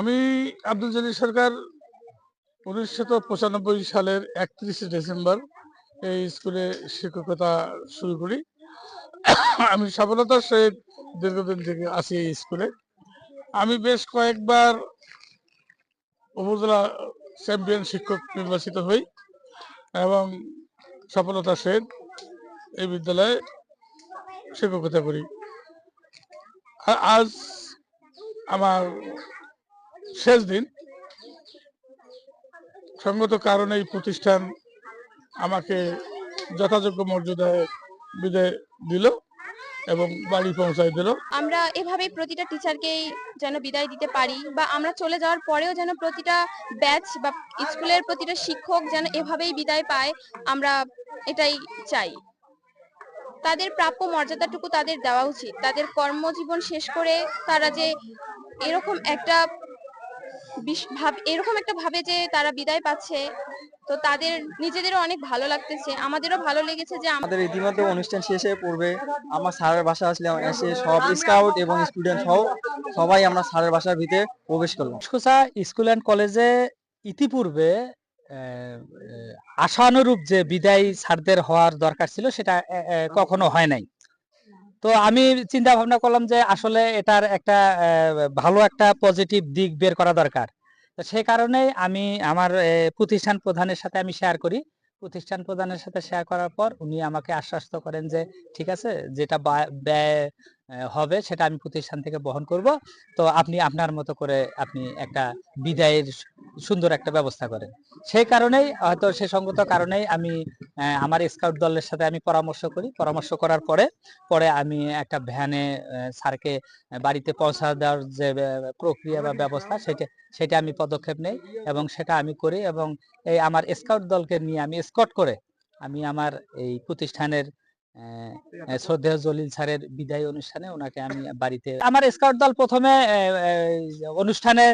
আমি আব্দুল জলিল সরকার উনিশশো পঁচানব্বই সালের একত্রিশে ডিসেম্বর এই স্কুলে শিক্ষকতা শুরু করি। আমি সফলতার সহিত দীর্ঘদিন থেকে আছি এই স্কুলে। আমি বেশ কয়েকবার উপজেলা চ্যাম্পিয়ন শিক্ষক নির্বাচিত হই এবং সফলতার সহিত এই বিদ্যালয়ে শিক্ষকতা করি। আজ আমার শেষ দিন। সঙ্গত কারণে এই প্রতিষ্ঠান আমাকে যথাযোগ্য মর্যাদায় বিদায় দিল এবং বাড়ি পৌঁছায় দিল। আমরা এভাবেই প্রতিটা টিচারকেই যেন বিদায় দিতে পারি বা আমরা চলে যাওয়ার পরেও যেন প্রতিটা ব্যাচ বা স্কুলের প্রতিটা শিক্ষক যেন এভাবেই বিদায় পায়, আমরা এটাই চাই। তাদের প্রাপ্য মর্যাদাটুকু তাদের দেওয়া উচিত। তাদের কর্মজীবন শেষ করে তারা যে এরকম একটা ভাব এরকম একটা ভাবে যে তারা বিদায় পাচ্ছে তো তাদের নিজেদেরও অনেক ভালো লাগতেছে। আমাদেরও ভালো লেগেছে যে আমাদের ইতিমধ্যে অনুষ্ঠান শেষে পূর্বে আমার স্যারের বাসা আসলে এসে সব স্কাউট এবং স্টুডেন্ট সহ সবাই আমরা স্যারের বাসার ভিতরে প্রবেশ করলাম। সুসা স্কুল অ্যান্ড কলেজে ইতিপূর্বে আশানুরূপ যে বিদায় স্যারদের হওয়ার দরকার ছিল সেটা কখনো হয় নাই। তো আমি চিন্তা ভাবনা করলাম যে আসলে এটার একটা ভালো একটা পজিটিভ দিক বের করা দরকার। তো সেই কারণে আমি আমার প্রতিষ্ঠান প্রধানের সাথে আমি শেয়ার করি। প্রতিষ্ঠান প্রধানের সাথে শেয়ার করার পর উনি আমাকে আশ্বস্ত করেন যে, ঠিক আছে, যেটা ব্যয় হবে সেটা আমি প্রতিষ্ঠান থেকে বহন করব। তো আপনি আপনার মতো করে আপনি একটা বিদায়ের সুন্দর একটা ব্যবস্থা করেন। সেই কারণেই, হয়তো সে সঙ্গত কারণেই আমি আমার স্কাউট দলের সাথে আমি পরামর্শ করি। পরামর্শ করার পরে পরে আমি একটা ভ্যানে স্যারকে বাড়িতে পৌঁছা দেওয়ার যে প্রক্রিয়া বা ব্যবস্থা, সেটা সেটা আমি পদক্ষেপ নেই এবং সেটা আমি করি এবং এই আমার স্কাউট দলকে নিয়ে আমি স্কট করে আমি আমার এই প্রতিষ্ঠানের শ্রদ্ধেয় জলিল স্যারের বিদায় অনুষ্ঠানে ওনাকে আমি বাড়িতে আমার স্কাউট দল প্রথমে অনুষ্ঠানে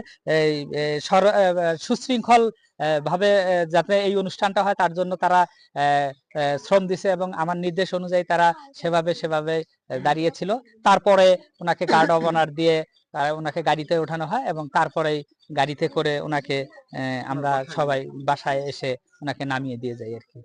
সুশৃঙ্খল ভাবে যাতে এই অনুষ্ঠানটা হয় তার জন্য তারা শ্রম দিছে এবং আমার নির্দেশ অনুযায়ী তারা সেভাবে সেভাবে দাঁড়িয়েছিল। তারপরে ওনাকে গার্ড অব অনার দিয়ে তারা ওনাকে গাড়িতে ওঠানো হয় এবং তারপরেই গাড়িতে করে ওনাকে আহ, আমরা সবাই বাসায় এসে ওনাকে নামিয়ে দিয়ে যাই আর কি।